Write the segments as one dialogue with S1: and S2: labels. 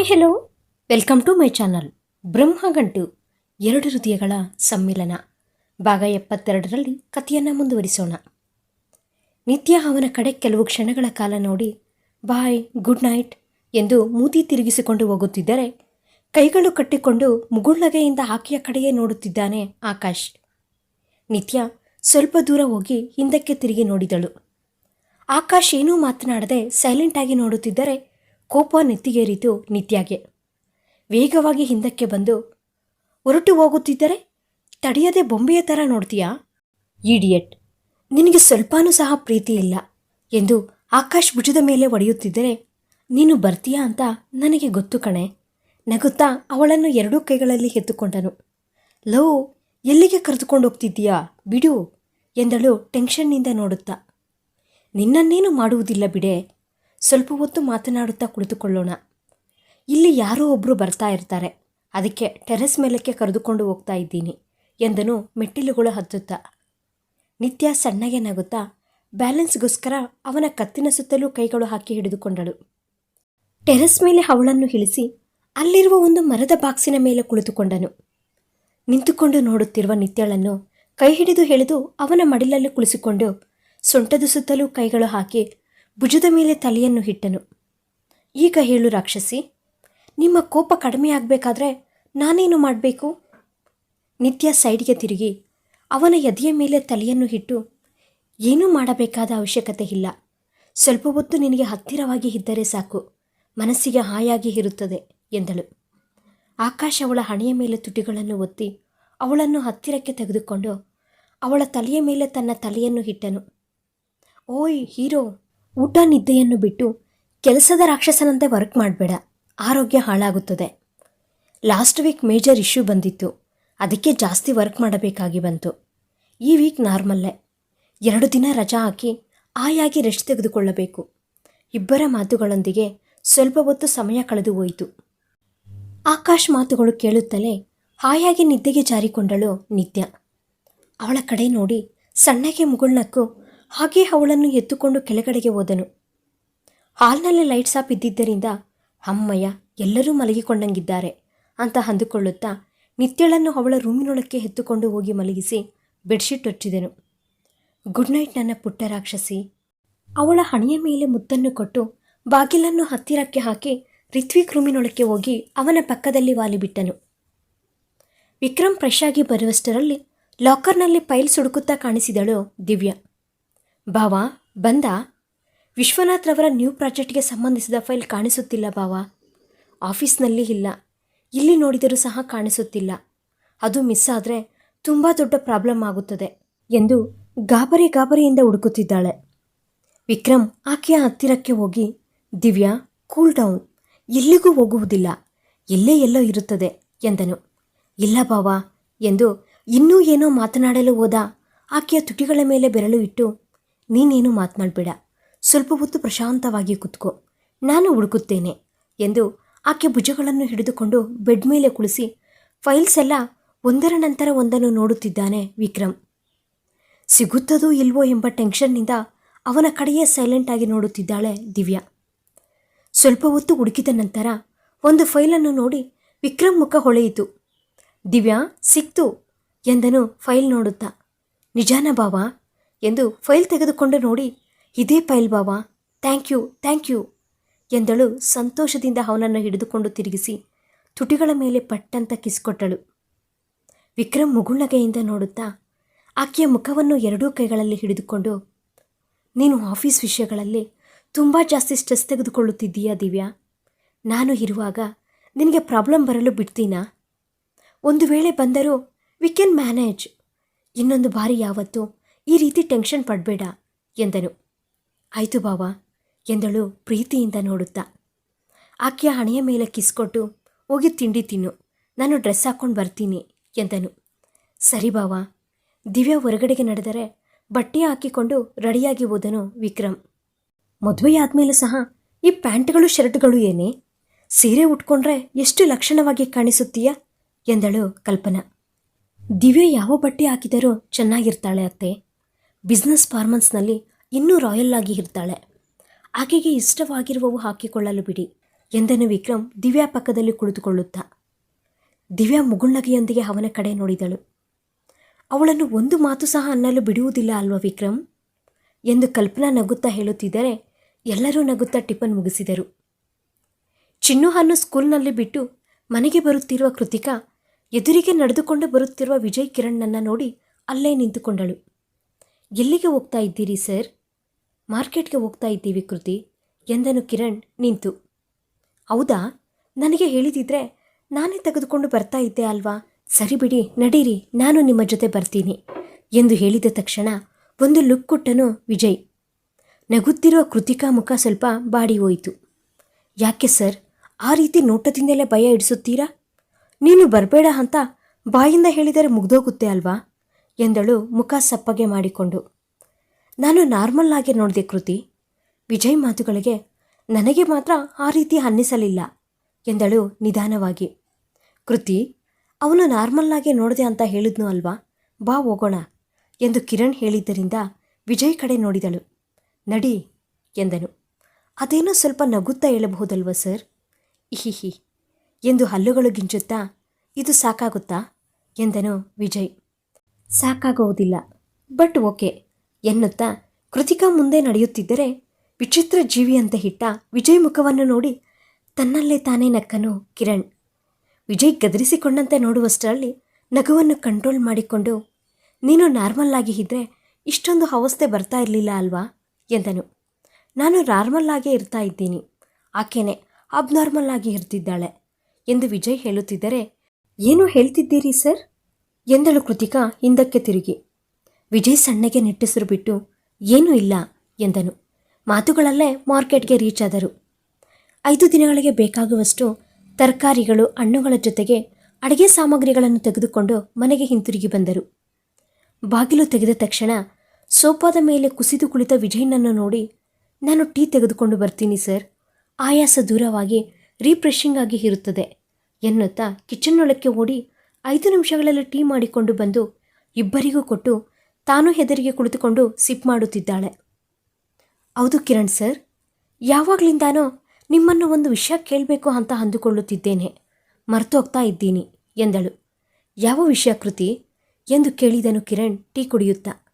S1: Hi hello welcome to my channel Brahmagantu ಎರಡು ಹೃದಯಗಳ ಸಮ್ಮಿಲನ. ಭಾಗ ಎಪ್ಪತ್ತೆರಡರಲ್ಲಿ ಕಥೆಯನ್ನು ಮುಂದುವರಿಸೋಣ. ನಿತ್ಯ ಅವನ ಕಡೆ ಕೆಲವು ಕ್ಷಣಗಳ ಕಾಲ ನೋಡಿ, ಬಾಯ್, ಗುಡ್ ನೈಟ್ ಎಂದು ಮೂತಿ ತಿರುಗಿಸಿಕೊಂಡು ಹೋಗುತ್ತಿದ್ದರೆ, ಕೈಗಳು ಕಟ್ಟಿಕೊಂಡು ಮುಗುಳ್ನಗೆಯಿಂದ ಆಕೆಯ ಕಡೆಯೇ ನೋಡುತ್ತಿದ್ದಾನೆ ಆಕಾಶ್. ನಿತ್ಯ ಸ್ವಲ್ಪ ದೂರ ಹೋಗಿ ಹಿಂದಕ್ಕೆ ತಿರುಗಿ ನೋಡಿದಳು. ಆಕಾಶ್ ಏನೂ ಮಾತನಾಡದೆ ಸೈಲೆಂಟಾಗಿ ನೋಡುತ್ತಿದ್ದರೆ ಕೋಪ ನೆತ್ತಿಗೇರಿತು ನಿತ್ಯಾಗೆ. ವೇಗವಾಗಿ ಹಿಂದಕ್ಕೆ ಬಂದು ಹೊರಟು ಹೋಗುತ್ತಿದ್ದರೆ ತಡೆಯದೆ ಬೊಂಬೆಯ ಥರ ನೋಡ್ತೀಯಾ? ಈಡಿಯಟ್ ನಿನಗೆ ಸ್ವಲ್ಪನೂ ಸಹ ಪ್ರೀತಿ ಇಲ್ಲ ಎಂದು ಆಕಾಶ್ ಭುಜದ ಮೇಲೆ ಒಡೆಯುತ್ತಿದ್ದರೆ, ನೀನು ಬರ್ತೀಯಾ ಅಂತ ನನಗೆ ಗೊತ್ತು ಕಣೆ ನಗುತ್ತಾ ಅವಳನ್ನು ಎರಡೂ ಕೈಗಳಲ್ಲಿ ಎತ್ತುಕೊಂಡನು. ಲವ್ ಎಲ್ಲಿಗೆ ಕರೆದುಕೊಂಡು ಹೋಗ್ತಿದ್ದೀಯಾ? ಬಿಡು ಎಂದಳು ಟೆನ್ಷನ್ನಿಂದ ನೋಡುತ್ತಾ. ನಿನ್ನನ್ನೇನು ಮಾಡುವುದಿಲ್ಲ ಬಿಡೆ ಸ್ವಲ್ಪ ಹೊತ್ತು ಮಾತನಾಡುತ್ತಾ ಕುಳಿತುಕೊಳ್ಳೋಣ. ಇಲ್ಲಿ ಯಾರೋ ಒಬ್ಬರು ಬರ್ತಾ ಇರ್ತಾರೆ. ಅದಕ್ಕೆ ಟೆರೆಸ್ ಮೇಲಕ್ಕೆ ಕರೆದುಕೊಂಡು ಹೋಗ್ತಾ ಇದ್ದೀನಿ ಎಂದನು ಮೆಟ್ಟಿಲುಗಳು ಹತ್ತುತ್ತಾ. ನಿತ್ಯ ಸಣ್ಣಗೆ ನಗುತ್ತಾ ಬ್ಯಾಲೆನ್ಸ್ಗೋಸ್ಕರ ಅವನ ಕತ್ತಿನ ಸುತ್ತಲೂ ಕೈಗಳು ಹಾಕಿ ಹಿಡಿದುಕೊಂಡಳು. ಟೆರೆಸ್ ಮೇಲೆ ಅವಳನ್ನು ಇಳಿಸಿ ಅಲ್ಲಿರುವ ಒಂದು ಮರದ ಬಾಕ್ಸಿನ ಮೇಲೆ ಕುಳಿತುಕೊಂಡನು. ನಿಂತುಕೊಂಡು ನೋಡುತ್ತಿರುವ ನಿತ್ಯಳನ್ನು ಕೈ ಹಿಡಿದು ಎಳೆದು ಅವನ ಮಡಿಲಲ್ಲಿ ಕುಳಿಸಿಕೊಂಡು ಸೊಂಟದ ಸುತ್ತಲೂ ಕೈಗಳು ಹಾಕಿ ಭುಜದ ಮೇಲೆ ತಲೆಯನ್ನು ಹಿಟ್ಟನು. ಈಗ ಹೇಳು ರಾಕ್ಷಸಿ, ನಿಮ್ಮ ಕೋಪ ಕಡಿಮೆ ಆಗಬೇಕಾದ್ರೆ ನಾನೇನು ಮಾಡಬೇಕು? ನಿತ್ಯ ಸೈಡ್ಗೆ ತಿರುಗಿ ಅವನ ಎದೆಯ ಮೇಲೆ ತಲೆಯನ್ನು ಹಿಟ್ಟು ಏನೂ ಮಾಡಬೇಕಾದ ಅವಶ್ಯಕತೆ ಇಲ್ಲ. ಸ್ವಲ್ಪ ಹೊತ್ತು ನಿನಗೆ ಹತ್ತಿರವಾಗಿ ಇದ್ದರೆ ಸಾಕು, ಮನಸ್ಸಿಗೆ ಹಾಯಾಗಿ ಇರುತ್ತದೆ ಎಂದಳು. ಆಕಾಶ ಅವಳ ಹಣೆಯ ಮೇಲೆ ತುಟಿಗಳನ್ನು ಒತ್ತಿ ಅವಳನ್ನು ಹತ್ತಿರಕ್ಕೆ ತೆಗೆದುಕೊಂಡು ಅವಳ ತಲೆಯ ಮೇಲೆ ತನ್ನ ತಲೆಯನ್ನು ಇಟ್ಟನು ಓಯ್ ಹೀರೋ ಊಟ ನಿದ್ದೆಯನ್ನು ಬಿಟ್ಟು ಕೆಲಸದ ರಾಕ್ಷಸನಂತೆ ವರ್ಕ್ ಮಾಡಬೇಡ. ಆರೋಗ್ಯ ಹಾಳಾಗುತ್ತದೆ. ಲಾಸ್ಟ್ ವೀಕ್ ಮೇಜರ್ ಇಶ್ಯೂ ಬಂದಿತ್ತು. ಅದಕ್ಕೆ ಜಾಸ್ತಿ ವರ್ಕ್ ಮಾಡಬೇಕಾಗಿ ಬಂತು. ಈ ವೀಕ್ ನಾರ್ಮಲ್ಲೇ ಎರಡು ದಿನ ರಜಾ ಹಾಕಿ ಆಯಾಗಿ ರೆಸ್ಟ್ ತೆಗೆದುಕೊಳ್ಳಬೇಕು. ಇಬ್ಬರ ಮಾತುಗಳೊಂದಿಗೆ ಸ್ವಲ್ಪ ಹೊತ್ತು ಸಮಯ ಕಳೆದು ಹೋಯಿತು. ಆಕಾಶ್ ಮಾತುಗಳು ಕೇಳುತ್ತಲೇ ಹಾಯಾಗಿ ನಿದ್ದೆಗೆ ಜಾರಿಕೊಂಡಳು ನಿತ್ಯ. ಅವಳ ಕಡೆ ನೋಡಿ ಸಣ್ಣಗೆ ಮುಗುಳ್ನಕ್ಕು ಹಾಗೆ ಅವಳನ್ನು ಎತ್ತುಕೊಂಡು ಕೆಳಗಡೆಗೆ ಹೋದನು. ಹಾಲ್ನಲ್ಲಿ ಲೈಟ್ಸ್ ಆಫ್ ಇದ್ದಿದ್ದರಿಂದ, ಅಮ್ಮಯ್ಯ, ಎಲ್ಲರೂ ಮಲಗಿಕೊಂಡಂಗಿದ್ದಾರೆ ಅಂತ ಅಂದುಕೊಳ್ಳುತ್ತಾ ನಿತ್ಯಳನ್ನು ಅವಳ ರೂಮಿನೊಳಕ್ಕೆ ಎತ್ತುಕೊಂಡು ಹೋಗಿ ಮಲಗಿಸಿ ಬೆಡ್ಶೀಟ್ ಹೊಚ್ಚಿದನು ಗುಡ್ ನೈಟ್ ನನ್ನ ಪುಟ್ಟ ರಾಕ್ಷಸಿ. ಅವಳ ಹಣೆಯ ಮೇಲೆ ಮುತ್ತನ್ನು ಕೊಟ್ಟು ಬಾಗಿಲನ್ನು ಹತ್ತಿರಕ್ಕೆ ಹಾಕಿ ರಿತ್ವಿಕ್ ರೂಮಿನೊಳಕ್ಕೆ ಹೋಗಿ ಅವನ ಪಕ್ಕದಲ್ಲಿ ವಾಲಿಬಿಟ್ಟನು ವಿಕ್ರಮ್ ಫ್ರೆಶ್ ಆಗಿ ಬರುವಷ್ಟರಲ್ಲಿ ಲಾಕರ್ನಲ್ಲಿ ಫೈಲ್ ಸುಡುಕುತ್ತಾ ಕಾಣಿಸಿದಳು ದಿವ್ಯಾ. ಭಾವ ಬಂದ? ವಿಶ್ವನಾಥ್ರವರ ನ್ಯೂ ಪ್ರಾಜೆಕ್ಟ್ಗೆ ಸಂಬಂಧಿಸಿದ ಫೈಲ್ ಕಾಣಿಸುತ್ತಿಲ್ಲ ಭಾವ ಆಫೀಸ್ನಲ್ಲಿ ಇಲ್ಲ. ಇಲ್ಲಿ ನೋಡಿದರೂ ಸಹ ಕಾಣಿಸುತ್ತಿಲ್ಲ. ಅದು ಮಿಸ್ ಆದರೆ ತುಂಬ ದೊಡ್ಡ ಪ್ರಾಬ್ಲಮ್ ಆಗುತ್ತದೆ ಎಂದು ಗಾಬರಿ ಗಾಬರಿಯಿಂದ ಹುಡುಕುತ್ತಿದ್ದಾಳೆ. ವಿಕ್ರಮ್ ಆಕೆಯ ಹತ್ತಿರಕ್ಕೆ ಹೋಗಿ, ದಿವ್ಯಾ, ಕೂಲ್ ಡೌನ್. ಎಲ್ಲಿಗೂ ಹೋಗುವುದಿಲ್ಲ. ಎಲ್ಲೇ ಎಲ್ಲೋ ಇರುತ್ತದೆ ಎಂದನು. ಇಲ್ಲ ಬಾವ ಎಂದು ಇನ್ನೂ ಏನೋ ಮಾತನಾಡಲು ಹೋದ ಆಕೆಯ ತುಟಿಗಳ ಮೇಲೆ ಬೆರಳು ಇಟ್ಟು ನೀನೇನು ಮಾತನಾಡಬೇಡ ಸ್ವಲ್ಪ ಹೊತ್ತು ಪ್ರಶಾಂತವಾಗಿ ಕುತ್ಕೋ. ನಾನು ಹುಡುಕುತ್ತೇನೆ ಎಂದು ಆಕೆ ಭುಜಗಳನ್ನು ಹಿಡಿದುಕೊಂಡು ಬೆಡ್ ಮೇಲೆ ಕುಳಿಸಿ ಫೈಲ್ಸ್ ಎಲ್ಲ ಒಂದರ ನಂತರ ಒಂದನ್ನು ನೋಡುತ್ತಿದ್ದಾನೆ ವಿಕ್ರಮ್. ಸಿಗುತ್ತದೋ ಇಲ್ವೋ ಎಂಬ ಟೆನ್ಷನ್ನಿಂದ ಅವನ ಕಡೆಯೇ ಸೈಲೆಂಟ್ ಆಗಿ ನೋಡುತ್ತಿದ್ದಾಳೆ ದಿವ್ಯಾ. ಸ್ವಲ್ಪ ಹೊತ್ತು ಹುಡುಕಿದ ನಂತರ ಒಂದು ಫೈಲನ್ನು ನೋಡಿ ವಿಕ್ರಮ್ ಮುಖ ಹೊಳೆಯಿತು. ದಿವ್ಯಾ, ಸಿಕ್ತು ಎಂದನು ಫೈಲ್ ನೋಡುತ್ತಾ. ನಿಜಾನ ಬಾವ? ಎಂದು ಫೈಲ್ ತೆಗೆದುಕೊಂಡು ನೋಡಿ, ಇದೇ file Bawa, thank you thank you ಎಂದಳು ಸಂತೋಷದಿಂದ ಅವನನ್ನು ಹಿಡಿದುಕೊಂಡು ತಿರುಗಿಸಿ, ತುಟಿಗಳ ಮೇಲೆ ಪಟ್ಟಂತ ಕಿಸ್ಕೊಟ್ಟಳು ವಿಕ್ರಮ್ ಮುಗುಳ್ನಗೆಯಿಂದ ನೋಡುತ್ತಾ, ಆಕೆಯ ಮುಖವನ್ನು ಎರಡೂ ಕೈಗಳಲ್ಲಿ ಹಿಡಿದುಕೊಂಡು, ನೀನು ಆಫೀಸ್ ವಿಷಯಗಳಲ್ಲಿ ತುಂಬ ಜಾಸ್ತಿ ಸ್ಟ್ರೆಸ್ ತೆಗೆದುಕೊಳ್ಳುತ್ತಿದ್ದೀಯಾ ದಿವ್ಯಾ? ನಾನು ಇರುವಾಗ ನಿನಗೆ ಪ್ರಾಬ್ಲಮ್ ಬರಲು ಬಿಡ್ತೀನಾ? ಒಂದು ವೇಳೆ ಬಂದರೂ ವಿ ಕ್ಯಾನ್ ಮ್ಯಾನೇಜ್ ಇನ್ನೊಂದು ಬಾರಿ ಯಾವತ್ತೂ ಈ ರೀತಿ ಟೆನ್ಷನ್ ಪಡಬೇಡ ಎಂದನು. ಆಯಿತು ಬಾವ ಎಂದಳು ಪ್ರೀತಿಯಿಂದ ನೋಡುತ್ತಾ. ಆಕೆಯ ಹಣೆಯ ಮೇಲೆ ಕಿಸ್ಕೊಟ್ಟು ಹೋಗಿ ತಿಂಡಿ ತಿನ್ನು, ನಾನು ಡ್ರೆಸ್ ಹಾಕ್ಕೊಂಡು ಬರ್ತೀನಿ ಎಂದನು. ಸರಿ ಬಾವ, ದಿವ್ಯ ಹೊರಗಡೆಗೆ ನಡೆದರೆ ಬಟ್ಟೆ ಹಾಕಿಕೊಂಡು ರೆಡಿಯಾಗಿ ಹೋದನು ವಿಕ್ರಮ್. ಮದುವೆಯಾದ್ಮೇಲೂ ಸಹ ಈ ಪ್ಯಾಂಟ್ಗಳು ಶರ್ಟ್ಗಳು ಏನೇ? ಸೀರೆ ಉಟ್ಕೊಂಡ್ರೆ ಎಷ್ಟು ಲಕ್ಷಣವಾಗಿ ಕಾಣಿಸುತ್ತೀಯ? ಎಂದಳು ಕಲ್ಪನಾ. ದಿವ್ಯ ಯಾವ ಬಟ್ಟೆ ಹಾಕಿದರೂ ಚೆನ್ನಾಗಿರ್ತಾಳೆ ಅತ್ತೆ. ಬಿಸ್ನೆಸ್ ಫಾರ್ಮನ್ಸ್ನಲ್ಲಿ ಇನ್ನೂ ರಾಯಲ್ ಆಗಿ ಇರ್ತಾಳೆ. ಆಕೆಗೆ ಇಷ್ಟವಾಗಿರುವವು ಹಾಕಿಕೊಳ್ಳಲು ಬಿಡಿ, ಎಂದನು ವಿಕ್ರಮ್ ದಿವ್ಯಾ ಪಕ್ಕದಲ್ಲಿ ಕುಳಿತುಕೊಳ್ಳುತ್ತಾ. ದಿವ್ಯಾ ಮುಗುಳ್ನಗೆಯೊಂದಿಗೆ ಅವನ ಕಡೆ ನೋಡಿದಳು. ಅವಳನ್ನು ಒಂದು ಮಾತು ಸಹ ಅನ್ನಲು ಬಿಡುವುದಿಲ್ಲ ಅಲ್ವಾ ವಿಕ್ರಮ್? ಎಂದು ಕಲ್ಪನಾ ನಗುತ್ತಾ ಹೇಳುತ್ತಿದ್ದರೆ ಎಲ್ಲರೂ ನಗುತ್ತಾ ಟಿಫನ್ ಮುಗಿಸಿದರು. ಚಿನ್ನು ಹನ್ನು ಸ್ಕೂಲ್ನಲ್ಲಿ ಬಿಟ್ಟು ಮನೆಗೆ ಬರುತ್ತಿರುವ ಕೃತಿಕಾ ಎದುರಿಗೆ ನಡೆದುಕೊಂಡು ಬರುತ್ತಿರುವ ವಿಜಯ್ ಕಿರಣ್ಣನ್ನು ನೋಡಿ ಅಲ್ಲೇ ನಿಂತುಕೊಂಡಳು. ಎಲ್ಲಿಗೆ ಹೋಗ್ತಾ ಇದ್ದೀರಿ, ಸರ್? ಮಾರ್ಕೆಟ್ಗೆ ಹೋಗ್ತಾ ಇದ್ದೀವಿ, ಕೃತಿ. ಎಂದನು ಕಿರಣ್ ನಿಂತು. ಹೌದಾ? ನನಗೆ ಹೇಳಿದಿದ್ರೆ ನಾನೇ ತೆಗೆದುಕೊಂಡು ಬರ್ತಾ ಇದ್ದೆ ಅಲ್ವಾ? ಸರಿ ಬಿಡಿ, ನಡೀರಿ, ನಾನು ನಿಮ್ಮ ಜೊತೆ ಬರ್ತೀನಿ, ಎಂದು ಹೇಳಿದ ತಕ್ಷಣ ಒಂದು ಲುಕ್ ಕೊಟ್ಟನು ವಿಜಯ್. ನಗುತ್ತಿರುವ ಕೃತಿಕಾ ಮುಖ ಸ್ವಲ್ಪ ಬಾಡಿ ಹೋಯಿತು. ಯಾಕೆ, ಸರ್? ಆ ರೀತಿ ನೋಟದಿಂದಲೇ ಭಯ ಇಡಿಸುತ್ತೀರಾ ನೀನು ಬರಬೇಡ ಅಂತ ಬಾಯಿಂದ ಹೇಳಿದರೆ ಮುಗ್ದೋಗುತ್ತೆ ಅಲ್ವಾ? ಎಂದಳು ಮುಖ ಸಪ್ಪಗೆ ಮಾಡಿಕೊಂಡು. ನಾನು ನಾರ್ಮಲ್ ಆಗಿ ನೋಡಿದೆ ಕೃತಿ. ವಿಜಯ್ ಮಾತುಗಳಿಗೆ ನನಗೆ ಮಾತ್ರ ಆ ರೀತಿ ಅನ್ನಿಸಲಿಲ್ಲ ಎಂದಳು ನಿಧಾನವಾಗಿ. ಕೃತಿ, ಅವನು ನಾರ್ಮಲ್ ಆಗಿ ನೋಡಿದೆ ಅಂತ ಹೇಳಿದ್ನು ಅಲ್ವಾ? ಬಾ ಹೋಗೋಣ ಎಂದು ಕಿರಣ್ ಹೇಳಿದ್ದರಿಂದ ವಿಜಯ್ ಕಡೆ ನೋಡಿದಳು. ನಡಿ ಎಂದನು. ಅದೇನೋ ಸ್ವಲ್ಪ ನಗುತ್ತಾ ಹೇಳಬಹುದಲ್ವ ಸರ್? ಇಹಿಹಿ. ಎಂದು ಹಲ್ಲುಗಳು ಗಿಂಚುತ್ತಾ, ಇದು ಸಾಕಾಗುತ್ತಾ ಎಂದನು ವಿಜಯ್. ಸಾಕಾಗುವುದಿಲ್ಲ ಬಟ್ ಓಕೆ, ಎನ್ನುತ್ತಾ ಕೃತಿಕಾ ಮುಂದೆ ನಡೆಯುತ್ತಿದ್ದರೆ ವಿಚಿತ್ರ ಜೀವಿಯಂತೆ ಹಿಟ್ಟ ವಿಜಯ್ ಮುಖವನ್ನು ನೋಡಿ ತನ್ನಲ್ಲೇ ತಾನೇ ನಕ್ಕನು ಕಿರಣ್. ವಿಜಯ್ ಗದರಿಸಿಕೊಂಡಂತೆ ನೋಡುವಷ್ಟರಲ್ಲಿ ನಗುವನ್ನು ಕಂಟ್ರೋಲ್ ಮಾಡಿಕೊಂಡು, ನೀನು ನಾರ್ಮಲ್ ಆಗಿ ಇದ್ದರೆ ಇಷ್ಟೊಂದು ಅವಸ್ಥೆ ಬರ್ತಾ ಇರಲಿಲ್ಲ ಅಲ್ವಾ? ಎಂದನು. ನಾನು ನಾರ್ಮಲ್ ಆಗೇ ಇರ್ತಾ ಇದ್ದೀನಿ. ಆಕೆನೆ ಅಬ್ನಾರ್ಮಲ್ ಆಗಿ ಇರ್ತಿದ್ದಾಳೆ ಎಂದು ವಿಜಯ್ ಹೇಳುತ್ತಿದ್ದರೆ, ಏನು ಹೇಳ್ತಿದ್ದೀರಿ ಸರ್? ಎಂದಳು ಕೃತಿಕಾ, ಹಿಂದಕ್ಕೆ ತಿರುಗಿ. ವಿಜಯ್ ಸಣ್ಣಗೆ ನಿಟ್ಟುಸಿರು ಬಿಟ್ಟು, ಏನೂ ಇಲ್ಲ ಎಂದನು. ಮಾತುಗಳಲ್ಲೇ ಮಾರ್ಕೆಟ್ಗೆ ರೀಚ್ ಆದರು. ಐದು ದಿನಗಳಿಗೆ ಬೇಕಾಗುವಷ್ಟು ತರಕಾರಿಗಳು ಹಣ್ಣುಗಳ ಜೊತೆಗೆ ಅಡುಗೆ ಸಾಮಗ್ರಿಗಳನ್ನು ತೆಗೆದುಕೊಂಡು ಮನೆಗೆ ಹಿಂತಿರುಗಿ ಬಂದರು. ಬಾಗಿಲು ತೆಗೆದ ತಕ್ಷಣ ಸೋಫಾದ ಮೇಲೆ ಕುಸಿದು ಕುಳಿತ ವಿಜಯ್ನನ್ನು ನೋಡಿ, ನಾನು ಟೀ ತೆಗೆದುಕೊಂಡು ಬರ್ತೀನಿ ಸರ್. ಆಯಾಸ ದೂರವಾಗಿ ರೀಫ್ರೆಶಿಂಗ್ ಆಗಿ ಇರುತ್ತದೆ ಎನ್ನುತ್ತಾ ಕಿಚನ್ನೊಳಕ್ಕೆ ಓಡಿ ಐದು ನಿಮಿಷಗಳಲ್ಲಿ ಟೀ ಮಾಡಿಕೊಂಡು ಬಂದು ಇಬ್ಬರಿಗೂ ಕೊಟ್ಟು ತಾನು ಹೆದರಿಗೆ ಕುಳಿತುಕೊಂಡು ಸಿಪ್ ಮಾಡುತ್ತಿದ್ದಾಳೆ. ಹೌದು ಕಿರಣ್ ಸರ್, ಯಾವಾಗಲಿಂದಾನೋ ನಿಮ್ಮನ್ನು ಒಂದು ವಿಷಯ ಕೇಳಬೇಕು ಅಂತ ಅಂದುಕೊಳ್ಳುತ್ತಿದ್ದೇನೆ. ಮರ್ತೋಗ್ತಾ ಇದ್ದೀನಿ, ಎಂದಳು. ಯಾವ ವಿಷಯ ಕೃತಿ? ಎಂದು ಕೇಳಿದನು ಕಿರಣ್ ಟೀ ಕುಡಿಯುತ್ತಾ.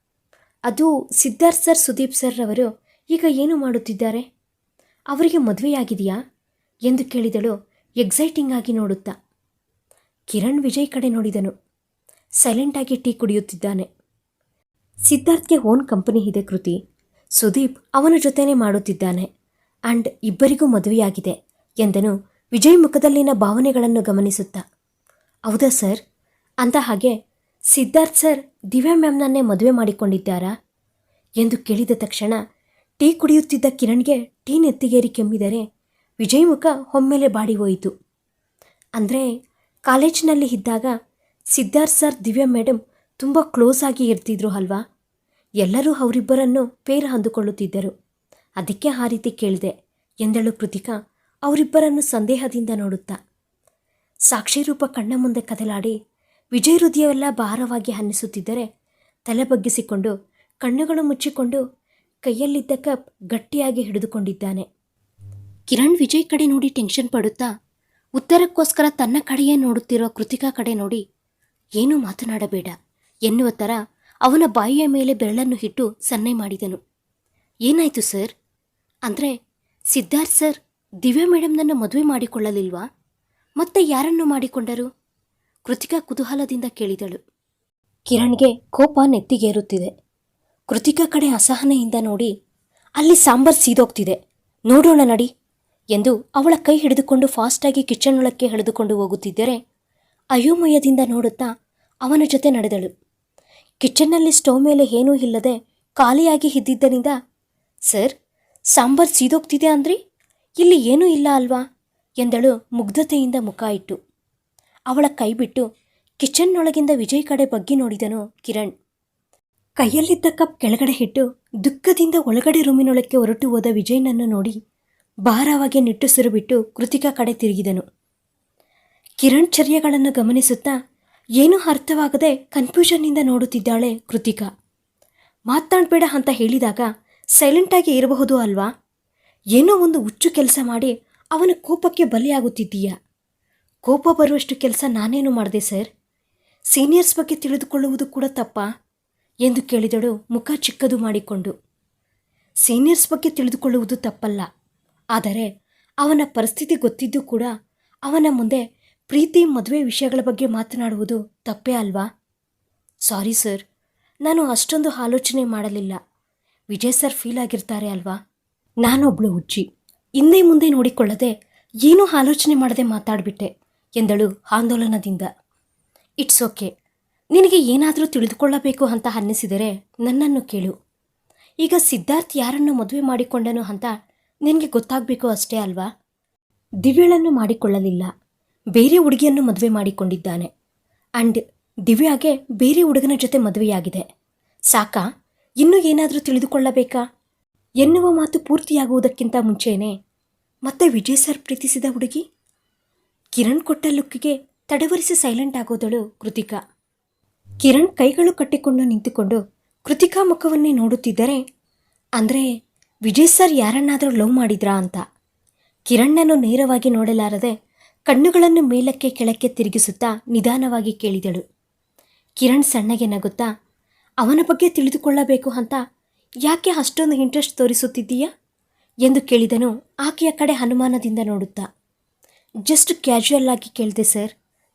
S1: ಅದು ಸಿದ್ಧಾರ್ಥ್ ಸರ್, ಸುದೀಪ್ ಸರ್ ಅವರು ಈಗ ಏನು ಮಾಡುತ್ತಿದ್ದಾರೆ? ಅವರಿಗೆ ಮದುವೆಯಾಗಿದೆಯಾ? ಎಂದು ಕೇಳಿದಳು ಎಕ್ಸೈಟಿಂಗ್ ಆಗಿ ನೋಡುತ್ತಾ. ಕಿರಣ್ ವಿಜಯ್ ಕಡೆ ನೋಡಿದನು. ಸೈಲೆಂಟಾಗಿ ಟೀ ಕುಡಿಯುತ್ತಿದ್ದಾನೆ. ಸಿದ್ಧಾರ್ಥ್ಗೆ ಓನ್ ಕಂಪನಿ ಇದೆ ಕೃತಿ. ಸುದೀಪ್ ಅವನ ಜೊತೆನೇ ಮಾಡುತ್ತಿದ್ದಾನೆ. ಅಂಡ್ ಇಬ್ಬರಿಗೂ ಮದುವೆಯಾಗಿದೆ ಎಂದನು ವಿಜಯ್ ಮುಖದಲ್ಲಿನ ಭಾವನೆಗಳನ್ನು ಗಮನಿಸುತ್ತಾ. ಹೌದಾ ಸರ್? ಅಂದ ಹಾಗೆ, ಸಿದ್ಧಾರ್ಥ್ ಸರ್ ದಿವ್ಯಾ ಮ್ಯಾಮ್ನನ್ನೇ ಮದುವೆ ಮಾಡಿಕೊಂಡಿದ್ದಾರಾ? ಎಂದು ಕೇಳಿದ ತಕ್ಷಣ ಟೀ ಕುಡಿಯುತ್ತಿದ್ದ ಕಿರಣ್ಗೆ ಟೀ ನೆತ್ತಿಗೇರಿ ಕೆಮ್ಮಿದರೆ ವಿಜಯ್ ಮುಖ ಒಮ್ಮೆಲೆ ಬಾಡಿ ಹೋಯಿತು. ಅಂದರೆ ಕಾಲೇಜಿನಲ್ಲಿ ಇದ್ದಾಗ ಸಿದ್ಧಾರ್ಥ್ ಸರ್, ದಿವ್ಯಾ ಮೇಡಮ್ ತುಂಬ ಕ್ಲೋಸ್ ಆಗಿ ಇರ್ತಿದ್ರು ಅಲ್ವಾ? ಎಲ್ಲರೂ ಅವರಿಬ್ಬರನ್ನು ಪೇರ್ ಅಂದುಕೊಳ್ಳುತ್ತಿದ್ದರು. ಅದಕ್ಕೆ ಆ ರೀತಿ ಕೇಳಿದೆ ಎಂದಳು ಕೃತಿಕಾ, ಅವರಿಬ್ಬರನ್ನು ಸಂದೇಹದಿಂದ ನೋಡುತ್ತಾ. ಸಾಕ್ಷಿರೂಪ ಕಣ್ಣ ಮುಂದೆ ಕದಲಾಡಿ ವಿಜಯ್ ಹೃದಯವೆಲ್ಲ ಭಾರವಾಗಿ ಅನ್ನಿಸುತ್ತಿದ್ದರೆ ತಲೆ ಬಗ್ಗಿಸಿಕೊಂಡು ಕಣ್ಣುಗಳು ಮುಚ್ಚಿಕೊಂಡು ಕೈಯಲ್ಲಿದ್ದ ಕಪ್ ಗಟ್ಟಿಯಾಗಿ ಹಿಡಿದುಕೊಂಡಿದ್ದಾನೆ. ಕಿರಣ್ ವಿಜಯ್ ಕಡೆ ನೋಡಿ ಟೆನ್ಷನ್ ಪಡುತ್ತಾ ಉತ್ತರಕ್ಕೋಸ್ಕರ ತನ್ನ ಕಡೆಯೇ ನೋಡುತ್ತಿರೋ ಕೃತಿಕಾ ಕಡೆ ನೋಡಿ, ಏನೂ ಮಾತನಾಡಬೇಡ ಎನ್ನುವ ಥರ ಅವನ ಬಾಯಿಯ ಮೇಲೆ ಬೆರಳನ್ನು ಇಟ್ಟು ಸನ್ನೆ ಮಾಡಿದನು. ಏನಾಯಿತು ಸರ್? ಅಂದರೆ, ಸಿದ್ಧಾರ್ಥ್ ಸರ್, ದಿವ್ಯಾ ಮೇಡಮ್ನನ್ನು ಮದುವೆ ಮಾಡಿಕೊಳ್ಳಲಿಲ್ವಾ? ಮತ್ತೆ ಯಾರನ್ನು ಮಾಡಿಕೊಂಡರು? ಕೃತಿಕಾ ಕುತೂಹಲದಿಂದ ಕೇಳಿದಳು. ಕಿರಣ್ಗೆ ಕೋಪ ನೆತ್ತಿಗೇರುತ್ತಿದೆ. ಕೃತಿಕಾ ಕಡೆ ಅಸಹನೆಯಿಂದ ನೋಡಿ, ಅಲ್ಲಿ ಸಾಂಬಾರ್ ಸೀದೋಗ್ತಿದೆ. ನೋಡೋಣ ನಡಿ. ಎಂದು ಅವಳ ಕೈ ಹಿಡಿದುಕೊಂಡು ಫಾಸ್ಟಾಗಿ ಕಿಚನ್ ಒಳಕ್ಕೆ ಹಿಡಿದುಕೊಂಡು ಹೋಗುತ್ತಿದ್ದರೆ, ಅಯೋಮಯದಿಂದ ನೋಡುತ್ತಾ ಅವನ ಜೊತೆ ನಡೆದಳು. ಕಿಚನ್ನಲ್ಲಿ ಸ್ಟವ್ ಮೇಲೆ ಏನೂ ಇಲ್ಲದೆ ಖಾಲಿಯಾಗಿ ಇದ್ದಿದ್ದರಿಂದ ಸರ್ ಸಾಂಬಾರ್ ಸೀದೋಗ್ತಿದೆ ಅಂದ್ರಿ? ಇಲ್ಲಿ ಏನೂ ಇಲ್ಲ ಅಲ್ವಾ? ಎಂದಳು ಮುಗ್ಧತೆಯಿಂದ ಮುಖ ಇಟ್ಟು. ಅವಳ ಕೈ ಬಿಟ್ಟು ಕಿಚನ್ನೊಳಗಿಂದ ವಿಜಯ್ ಕಡೆ ಬಗ್ಗಿ ನೋಡಿದನು ಕಿರಣ್. ಕೈಯಲ್ಲಿದ್ದ ಕಪ್ ಕೆಳಗಡೆ ಇಟ್ಟು ದುಃಖದಿಂದ ಒಳಗಡೆ ರೂಮಿನೊಳಕ್ಕೆ ಹೊರಟು ಹೋದ ವಿಜಯ್ನನ್ನು ನೋಡಿ ಭಾರವಾಗಿ ನಿಟ್ಟುಸಿರು ಬಿಟ್ಟು ಕೃತಿಕಾ ಕಡೆ ತಿರುಗಿದನು. ಕಿರಣ್ ಚರ್ಯಗಳನ್ನು ಗಮನಿಸುತ್ತಾ ಏನೂ ಅರ್ಥವಾಗದೆ ಕನ್ಫ್ಯೂಷನ್ನಿಂದ ನೋಡುತ್ತಿದ್ದಾಳೆ ಕೃತಿಕಾ. ಮಾತಾಡಬೇಡ ಅಂತ ಹೇಳಿದಾಗ ಸೈಲೆಂಟಾಗಿ ಇರಬಹುದು ಅಲ್ವಾ? ಏನೋ ಒಂದು ಹುಚ್ಚು ಕೆಲಸ ಮಾಡಿ ಅವನ ಕೋಪಕ್ಕೆ ಬಲಿಯಾಗುತ್ತಿದ್ದೀಯಾ? ಕೋಪ ಬರುವಷ್ಟು ಕೆಲಸ ನಾನೇನು ಮಾಡಿದೆ ಸರ್? ಸೀನಿಯರ್ಸ್ ಬಗ್ಗೆ ತಿಳಿದುಕೊಳ್ಳುವುದು ಕೂಡ ತಪ್ಪಾ? ಎಂದು ಕೇಳಿದಳು ಮುಖ ಚಿಕ್ಕದು ಮಾಡಿಕೊಂಡು. ಸೀನಿಯರ್ಸ್ ಬಗ್ಗೆ ತಿಳಿದುಕೊಳ್ಳುವುದು ತಪ್ಪಲ್ಲ. ಆದರೆ ಅವನ ಪರಿಸ್ಥಿತಿ ಗೊತ್ತಿದ್ದು ಕೂಡ ಅವನ ಮುಂದೆ ಪ್ರೀತಿ, ಮದುವೆ ವಿಷಯಗಳ ಬಗ್ಗೆ ಮಾತನಾಡುವುದು ತಪ್ಪೇ ಅಲ್ವಾ? ಸಾರಿ ಸರ್, ನಾನು ಅಷ್ಟೊಂದು ಆಲೋಚನೆ ಮಾಡಲಿಲ್ಲ. ವಿಜಯ್ ಸರ್ ಫೀಲ್ ಆಗಿರ್ತಾರೆ ಅಲ್ವಾ? ನಾನೊಬ್ಳು ಉಜ್ಜಿ ಹಿಂದೆ ಮುಂದೆ ನೋಡಿಕೊಳ್ಳದೆ ಏನೂ ಆಲೋಚನೆ ಮಾಡದೆ ಮಾತಾಡಿಬಿಟ್ಟೆ ಎಂದಳು ಆಂದೋಲನದಿಂದ. It's okay. ನಿನಗೆ ಏನಾದರೂ ತಿಳಿದುಕೊಳ್ಳಬೇಕು ಅಂತ ಅನ್ನಿಸಿದರೆ ನನ್ನನ್ನು ಕೇಳು. ಈಗ ಸಿದ್ಧಾರ್ಥ್ ಯಾರನ್ನು ಮದುವೆ ಮಾಡಿಕೊಂಡನು ಅಂತ ನಿನಗೆ ಗೊತ್ತಾಗಬೇಕು ಅಷ್ಟೇ ಅಲ್ವಾ? ದಿವ್ಯಳನ್ನು ಮಾಡಿಕೊಳ್ಳಲಿಲ್ಲ. ಬೇರೆ ಹುಡುಗಿಯನ್ನು ಮದುವೆ ಮಾಡಿಕೊಂಡಿದ್ದಾನೆ. ಆ್ಯಂಡ್ ದಿವ್ಯಾಗೆ ಬೇರೆ ಹುಡುಗನ ಜೊತೆ ಮದುವೆಯಾಗಿದೆ. ಸಾಕಾ? ಇನ್ನೂ ಏನಾದರೂ ತಿಳಿದುಕೊಳ್ಳಬೇಕಾ? ಎನ್ನುವ ಮಾತು ಪೂರ್ತಿಯಾಗುವುದಕ್ಕಿಂತ ಮುಂಚೆಯೇ ಮತ್ತೆ ವಿಜಯ್ ಸರ್ ಪ್ರೀತಿಸಿದ ಹುಡುಗಿ? ಕಿರಣ್ ಕೊಟ್ಟ ಲುಕ್ಕಿಗೆ ತಡವರಿಸಿ ಸೈಲೆಂಟ್ ಆಗೋದಳು ಕೃತಿಕಾ. ಕಿರಣ್ ಕೈಗಳು ಕಟ್ಟಿಕೊಂಡು ನಿಂತುಕೊಂಡು ಕೃತಿಕಾ ಮುಖವನ್ನೇ ನೋಡುತ್ತಿದ್ದರೆ, ಅಂದರೆ ವಿಜಯ್ ಸರ್ ಯಾರನ್ನಾದರೂ ಲವ್ ಮಾಡಿದ್ರಾ ಅಂತ. ಕಿರಣ್ಣನ್ನು ನೇರವಾಗಿ ನೋಡಲಾರದೆ ಕಣ್ಣುಗಳನ್ನು ಮೇಲಕ್ಕೆ ಕೆಳಕ್ಕೆ ತಿರುಗಿಸುತ್ತಾ ನಿಧಾನವಾಗಿ ಕೇಳಿದಳು. ಕಿರಣ್ ಸಣ್ಣಗೆ ನಗುತ್ತಾ, ಅವನ ಬಗ್ಗೆ ತಿಳಿದುಕೊಳ್ಳಬೇಕು ಅಂತ ಯಾಕೆ ಅಷ್ಟೊಂದು ಇಂಟ್ರೆಸ್ಟ್ ತೋರಿಸುತ್ತಿದ್ದೀಯಾ? ಎಂದು ಕೇಳಿದನು ಆಕೆಯ ಕಡೆ ಅನುಮಾನದಿಂದ ನೋಡುತ್ತಾ. ಜಸ್ಟ್ ಕ್ಯಾಶುಯಲ್ ಆಗಿ ಕೇಳಿದೆ ಸರ್.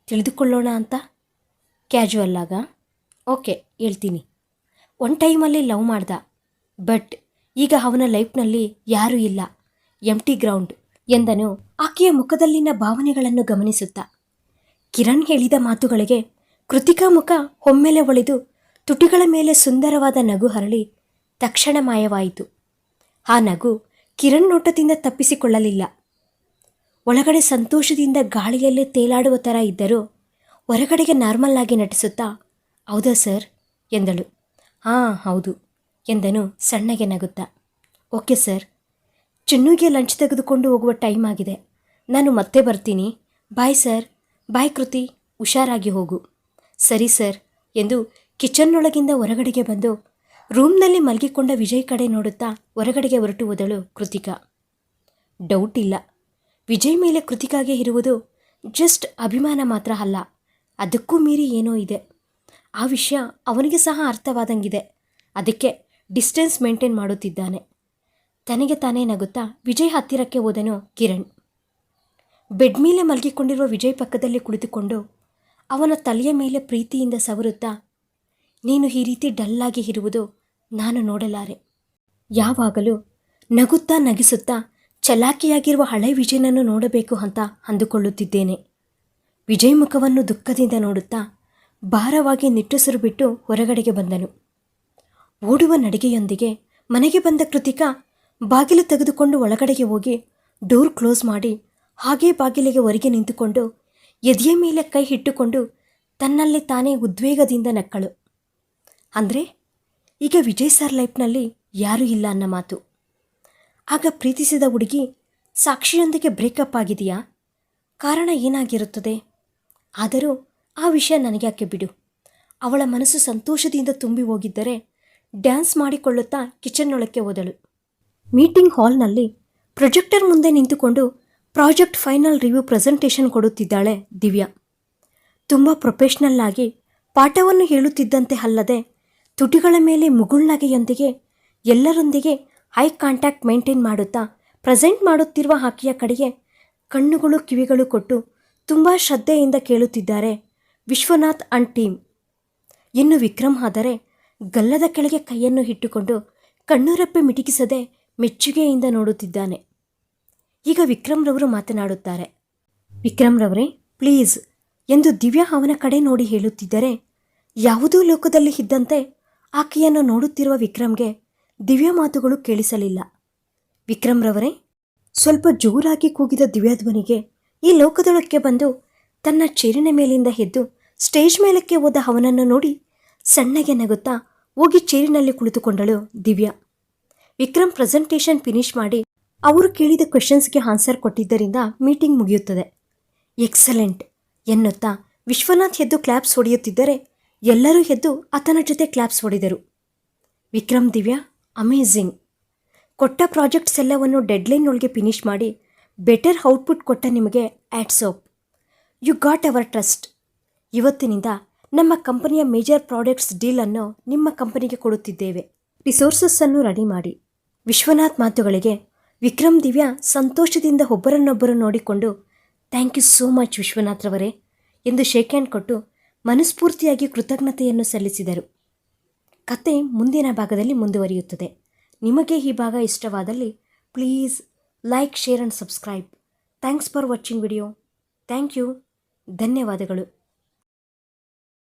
S1: ತಿಳಿದುಕೊಳ್ಳೋಣ ಅಂತ. ಕ್ಯಾಶುವಲ್ ಆಗ? ಓಕೆ ಹೇಳ್ತೀನಿ. ಒನ್ ಟೈಮಲ್ಲಿ ಲವ್ ಮಾಡ್ದ. ಬಟ್ ಈಗ ಅವನ ಲೈಫ್ನಲ್ಲಿ ಯಾರೂ ಇಲ್ಲ. ಎಂಟಿ ಗ್ರೌಂಡ್ ಎಂದನು ಆಕೆಯ ಮುಖದಲ್ಲಿನ ಭಾವನೆಗಳನ್ನು ಗಮನಿಸುತ್ತಾ. ಕಿರಣ್ ಹೇಳಿದ ಮಾತುಗಳಿಗೆ ಕೃತಿಕಾ ಮುಖ ಒಮ್ಮೆಲೆ ಒಳಿದು ತುಟಿಗಳ ಮೇಲೆ ಸುಂದರವಾದ ನಗು ಹರಳಿ ತಕ್ಷಣ ಮಾಯವಾಯಿತು. ಆ ನಗು ಕಿರಣ್ ನೋಟದಿಂದ ತಪ್ಪಿಸಿಕೊಳ್ಳಲಿಲ್ಲ. ಒಳಗಡೆ ಸಂತೋಷದಿಂದ ಗಾಳಿಯಲ್ಲೇ ತೇಲಾಡುವ ಥರ ಇದ್ದರೂ ಹೊರಗಡೆಗೆ ನಾರ್ಮಲ್ ಆಗಿ ನಟಿಸುತ್ತಾ, ಹೌದಾ ಸರ್? ಎಂದಳು. ಹಾಂ, ಹೌದು. ಎಂದನು ಸಣ್ಣಗೆ ನಗುತ್ತಾ. Okay sir. ಚಿನ್ನುಗೆ ಲಂಚ್ ತೆಗೆದುಕೊಂಡು ಹೋಗುವ ಟೈಮ್ ಆಗಿದೆ. ನಾನು ಮತ್ತೆ ಬರ್ತೀನಿ. Bye sir. ಬಾಯ್ ಕೃತಿ. ಹುಷಾರಾಗಿ ಹೋಗು. ಸರಿ ಸರ್. ಎಂದು ಕಿಚನ್ನೊಳಗಿಂದ ಹೊರಗಡೆಗೆ ಬಂದು ರೂಮ್ನಲ್ಲಿ ಮಲಗಿಕೊಂಡ ವಿಜಯ್ ಕಡೆ ನೋಡುತ್ತಾ ಹೊರಗಡೆಗೆ ಹೊರಟು ಹೋದಳು ಕೃತಿಕಾ. ಡೌಟ್ ಇಲ್ಲ. ವಿಜಯ್ ಮೇಲೆ ಕೃತಿಕಾಗೆ ಇರುವುದು ಜಸ್ಟ್ ಅಭಿಮಾನ ಮಾತ್ರ ಅಲ್ಲ. ಅದಕ್ಕೂ ಮೀರಿ ಏನೋ ಇದೆ. ಆ ವಿಷಯ ಅವನಿಗೆ ಸಹ ಅರ್ಥವಾದಂಗಿದೆ. ಅದಕ್ಕೆ ಡಿಸ್ಟೆನ್ಸ್ ಮೇಂಟೈನ್ ಮಾಡುತ್ತಿದ್ದಾನೆ. ತನಗೆ ತಾನೇ ನಗುತ್ತಾ ವಿಜಯ್ ಹತ್ತಿರಕ್ಕೆ ಹೋದನು ಕಿರಣ್. ಬೆಡ್ ಮೇಲೆ ಮಲಗಿಕೊಂಡಿರುವ ವಿಜಯ್ ಪಕ್ಕದಲ್ಲಿ ಕುಳಿತುಕೊಂಡು ಅವನ ತಲೆಯ ಮೇಲೆ ಪ್ರೀತಿಯಿಂದ ಸವರುತ್ತಾ, ನೀನು ಈ ರೀತಿ ಡಲ್ಲಾಗಿ ಇರುವುದು ನಾನು ನೋಡಲಾರೆ. ಯಾವಾಗಲೂ ನಗುತ್ತಾ ನಗಿಸುತ್ತಾ ಚಲಾಕಿಯಾಗಿರುವ ಹಳೆ ವಿಜಯನನ್ನು ನೋಡಬೇಕು ಅಂತ ಅಂದುಕೊಳ್ಳುತ್ತಿದ್ದೇನೆ. ವಿಜಯ್ ಮುಖವನ್ನು ದುಃಖದಿಂದ ನೋಡುತ್ತಾ ಭಾರವಾಗಿ ನಿಟ್ಟುಸಿರು ಬಿಟ್ಟು ಹೊರಗಡೆಗೆ ಬಂದನು. ಓಡುವ ನಡಿಗೆಯೊಂದಿಗೆ ಮನೆಗೆ ಬಂದ ಕೃತಿಕಾ ಬಾಗಿಲು ತೆಗೆದುಕೊಂಡು ಒಳಗಡೆಗೆ ಹೋಗಿ ಡೋರ್ ಕ್ಲೋಸ್ ಮಾಡಿ ಹಾಗೇ ಬಾಗಿಲಿಗೆ ಹೊರಗೆ ನಿಂತುಕೊಂಡು ಎದೆಯ ಮೇಲೆ ಕೈ ಇಟ್ಟುಕೊಂಡು ತನ್ನಲ್ಲಿ ತಾನೇ ಉದ್ವೇಗದಿಂದ ನಕ್ಕಳು. ಅಂದರೆ ಈಗ ವಿಜಯ್ ಸರ್ ಲೈಫ್ನಲ್ಲಿ ಯಾರೂ ಇಲ್ಲ ಅನ್ನೋ ಮಾತು. ಆಗ ಪ್ರೀತಿಸಿದ ಹುಡುಗಿ ಸಾಕ್ಷಿಯೊಂದಿಗೆ ಬ್ರೇಕಪ್ ಆಗಿದೆಯಾ? ಕಾರಣ ಏನಾಗಿರುತ್ತದೆ? ಆದರೂ ಆ ವಿಷಯ ನನಗ್ಯಾಕೆ ಬಿಡು. ಅವಳ ಮನಸ್ಸು ಸಂತೋಷದಿಂದ ತುಂಬಿ ಹೋಗಿದ್ದರೆ ಡ್ಯಾನ್ಸ್ ಮಾಡಿಕೊಳ್ಳುತ್ತಾ ಕಿಚನ್ನೊಳಕ್ಕೆ ಹೋದಳು. ಮೀಟಿಂಗ್ ಹಾಲ್ನಲ್ಲಿ ಪ್ರೊಜೆಕ್ಟರ್ ಮುಂದೆ ನಿಂತುಕೊಂಡು ಪ್ರಾಜೆಕ್ಟ್ ಫೈನಲ್ ರಿವ್ಯೂ ಪ್ರೆಸೆಂಟೇಷನ್ ಕೊಡುತ್ತಿದ್ದಾಳೆ ದಿವ್ಯಾ. ತುಂಬ ಪ್ರೊಫೆಷ್ನಲ್ ಆಗಿ ಪಾಠವನ್ನು ಹೇಳುತ್ತಿದ್ದಂತೆ ಅಲ್ಲದೆ ತುಟಿಗಳ ಮೇಲೆ ಮುಗುಳ್ನಗೆಯೊಂದಿಗೆ ಎಲ್ಲರೊಂದಿಗೆ ಐ ಕಾಂಟ್ಯಾಕ್ಟ್ ಮೇಂಟೈನ್ ಮಾಡುತ್ತಾ ಪ್ರೆಸೆಂಟ್ ಮಾಡುತ್ತಿರುವ ಆಕೆಯ ಕಡೆಗೆ ಕಣ್ಣುಗಳು ಕಿವಿಗಳು ಕೊಟ್ಟು ತುಂಬ ಶ್ರದ್ಧೆಯಿಂದ ಕೇಳುತ್ತಿದ್ದಾರೆ ವಿಶ್ವನಾಥ್ ಅಂಡ್ ಟೀಮ್. ಇನ್ನು ವಿಕ್ರಮ್ ಆದರೆ ಗಲ್ಲದ ಕೆಳಗೆ ಕೈಯನ್ನು ಇಟ್ಟುಕೊಂಡು ಕಣ್ಣುರಪ್ಪೆ ಮಿಟುಕಿಸದೆ ಮೆಚ್ಚುಗೆಯಿಂದ ನೋಡುತ್ತಿದ್ದಾನೆ. ಈಗ ವಿಕ್ರಮ್ರವರು ಮಾತನಾಡುತ್ತಾರೆ. ವಿಕ್ರಮ್ರವರೇ ಪ್ಲೀಸ್, ಎಂದು ದಿವ್ಯಾ ಅವನ ಕಡೆ ನೋಡಿ ಹೇಳುತ್ತಿದ್ದರೆ, ಯಾವುದೂ ಲೋಕದಲ್ಲಿ ಇದ್ದಂತೆ ಆಕೆಯನ್ನು ನೋಡುತ್ತಿರುವ ವಿಕ್ರಮ್ಗೆ ದಿವ್ಯ ಮಾತುಗಳು ಕೇಳಿಸಲಿಲ್ಲ. ವಿಕ್ರಮ್ರವರೇ ಸ್ವಲ್ಪ ಜೋರಾಗಿ ಕೂಗಿದ ದಿವ್ಯಾಧ್ವನಿಗೆ ಈ ಲೋಕದೊಳಕ್ಕೆ ಬಂದು ತನ್ನ ಚೇರಿನ ಮೇಲಿಂದ ಎದ್ದು ಸ್ಟೇಜ್ ಮೇಲಕ್ಕೆ ಹೋದ ಅವನನ್ನು ನೋಡಿ ಸಣ್ಣಗೆ ನಗುತ್ತಾ ಹೋಗಿ ಚೇರಿನಲ್ಲಿ ಕುಳಿತುಕೊಂಡಳು ದಿವ್ಯಾ. ವಿಕ್ರಮ್ ಪ್ರೆಸೆಂಟೇಷನ್ ಫಿನಿಶ್ ಮಾಡಿ ಅವರು ಕೇಳಿದ ಕ್ವೆಶನ್ಸ್ಗೆ ಆನ್ಸರ್ ಕೊಟ್ಟಿದ್ದರಿಂದ ಮೀಟಿಂಗ್ ಮುಗಿಯುತ್ತದೆ. ಎಕ್ಸಲೆಂಟ್ ಎನ್ನುತ್ತಾ ವಿಶ್ವನಾಥ್ ಎದ್ದು ಕ್ಲಾಪ್ಸ್ ಹೊಡೆಯುತ್ತಿದ್ದರೆ ಎಲ್ಲರೂ ಎದ್ದು ಆತನ ಜೊತೆ ಕ್ಲಾಪ್ಸ್ ಹೊಡೆದರು. ವಿಕ್ರಮ್, ದಿವ್ಯಾ ಅಮೇಝಿಂಗ್ ಕೊಟ್ಟ ಪ್ರಾಜೆಕ್ಟ್ಸ್ ಎಲ್ಲವನ್ನು ಡೆಡ್ಲೈನ್ ಒಳಗೆ ಫಿನಿಶ್ ಮಾಡಿ ಬೆಟರ್ ಔಟ್ಪುಟ್ ಕೊಟ್ಟ ನಿಮಗೆ ಆ್ಯಡ್ಸೋಪ್ ಯು ಗಾಟ್ ಅವರ್ ಟ್ರಸ್ಟ್ ಇವತ್ತಿನಿಂದ ನಮ್ಮ ಕಂಪನಿಯ ಮೇಜರ್ ಪ್ರಾಡಕ್ಟ್ಸ್ ಡೀಲನ್ನು ನಿಮ್ಮ ಕಂಪನಿಗೆ ಕೊಡುತ್ತಿದ್ದೇವೆ. ರಿಸೋರ್ಸಸ್ಸನ್ನು ರೆಡಿ ಮಾಡಿ. ವಿಶ್ವನಾಥ್ ಮಾತುಗಳಿಗೆ ವಿಕ್ರಮ್ ದಿವ್ಯಾ ಸಂತೋಷದಿಂದ ಒಬ್ಬರನ್ನೊಬ್ಬರು ನೋಡಿಕೊಂಡು thank you so much Vishwanath ರವರೇ ಎಂದು ಶೇಕ್ ಹ್ಯಾಂಡ್ ಕೊಟ್ಟು ಮನಸ್ಫೂರ್ತಿಯಾಗಿ ಕೃತಜ್ಞತೆಯನ್ನು ಸಲ್ಲಿಸಿದರು. ಕತೆ ಮುಂದಿನ ಭಾಗದಲ್ಲಿ ಮುಂದುವರಿಯುತ್ತದೆ. ನಿಮಗೆ ಈ ಭಾಗ ಇಷ್ಟವಾದಲ್ಲಿ please like share and subscribe thanks for watching video thank you ಧನ್ಯವಾದಗಳು.